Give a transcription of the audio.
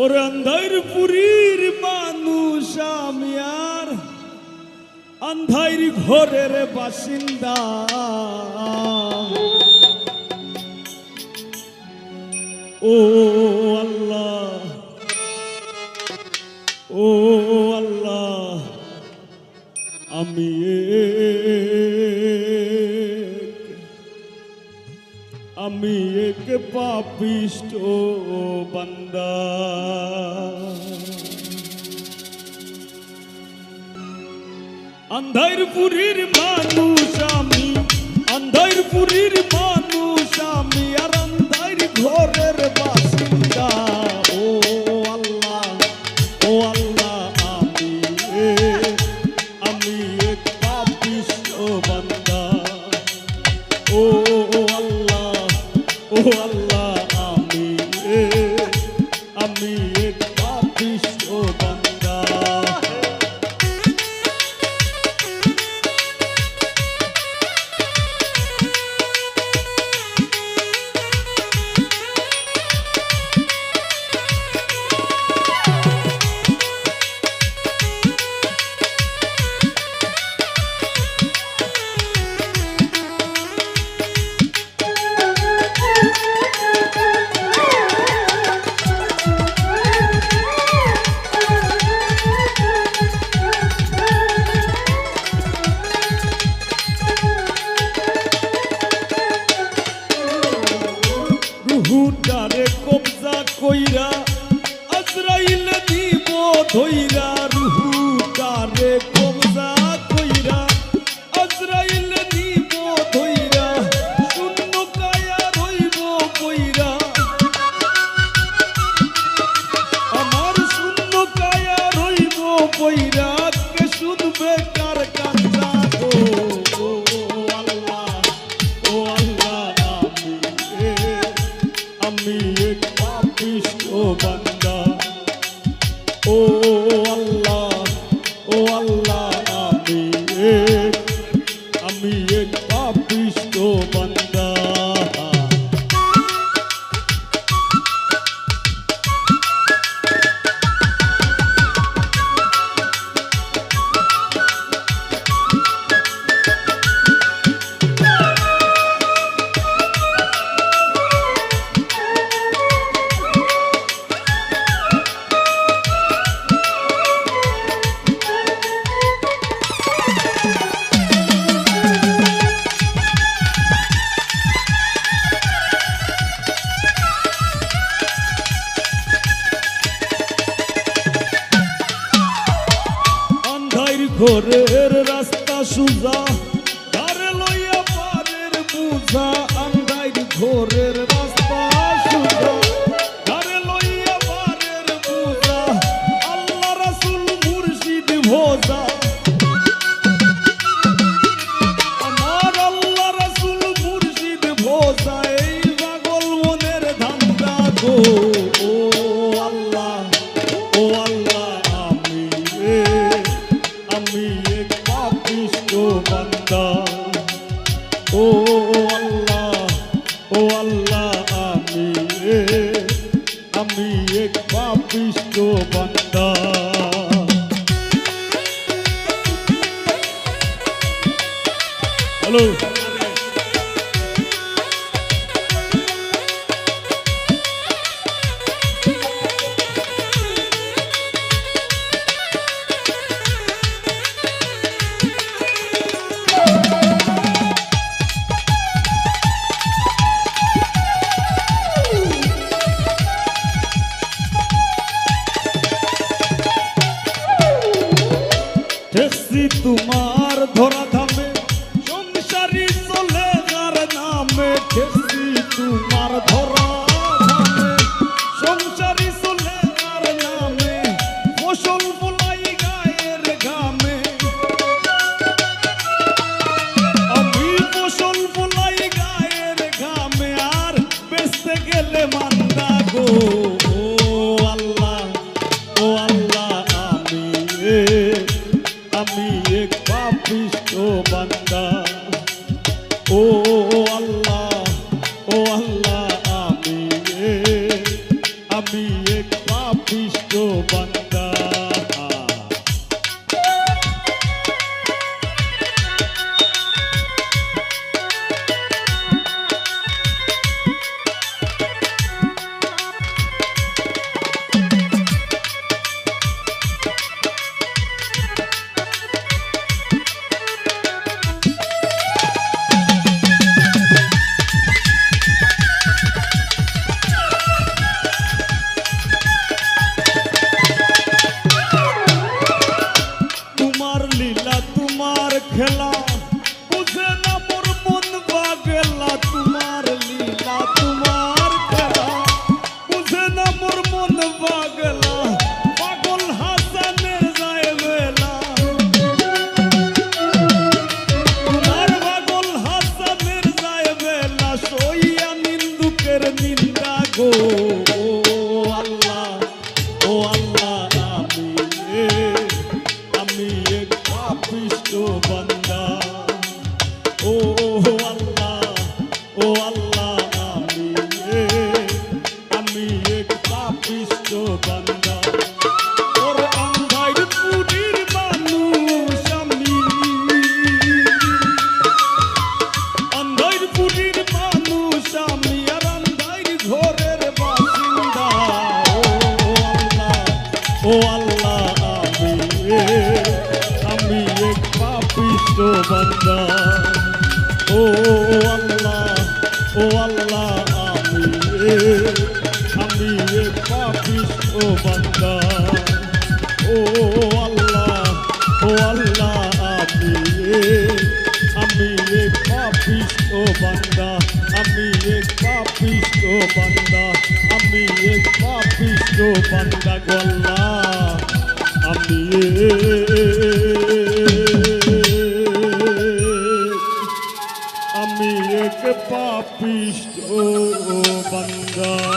ওর আন্ধার পুরীর মানুষ আমি আর আন্ধার ঘরের বাসিন্দা। ও আল্লাহ ও আল্লাহ, আমি এক পাপিষ্ট বান্দা আন্ধার পুরীর মানুষ আমি আন্ধারপুরীর মানুষ আল্লাহ আমি আমি কইরা কে শুনবে কার কান্দা গো ও আল্লাহ ও আল্লাহ, আমি আমি এক পাপিষ্ট বান্দা। ও ঘরের রাস্তা সুজা তার লইয়া পারের বুঝা আন্দাই ঘরের ও আল্লাহ ও আল্লাহ আমি আমি এক পাপিষ্ট বান্দা। হ্যালো। ঠেকছি তোমার ধরা ধামে সংসারী চলে যার নামে তোমার ধরা। এক পাপিষ্ট বান্দা। ও আল্লাহ ও, আল্লাহ, আমি আমি এক পাপিষ্ট বান্দা। ওর আন্ধার পুরীর মানুষ আমি। আন্ধার পুরীর মানুষ আমি আর আন্ধার ঘরের বাসিন্দা। ও, আল্লাহ ও, আল্লাহ, আমি আমি এক পাপিষ্ট বান্দা। ও, আল্লাহ ও আল্লাহ, আমি আমি এক পাপিষ্ট বান্দা। ও, আল্লাহ ও আল্লাহ, আমি আমি এক পাপিষ্ট বান্দা, আমি গল্লা আমি আমি এক পাপিষ্ট বান্দা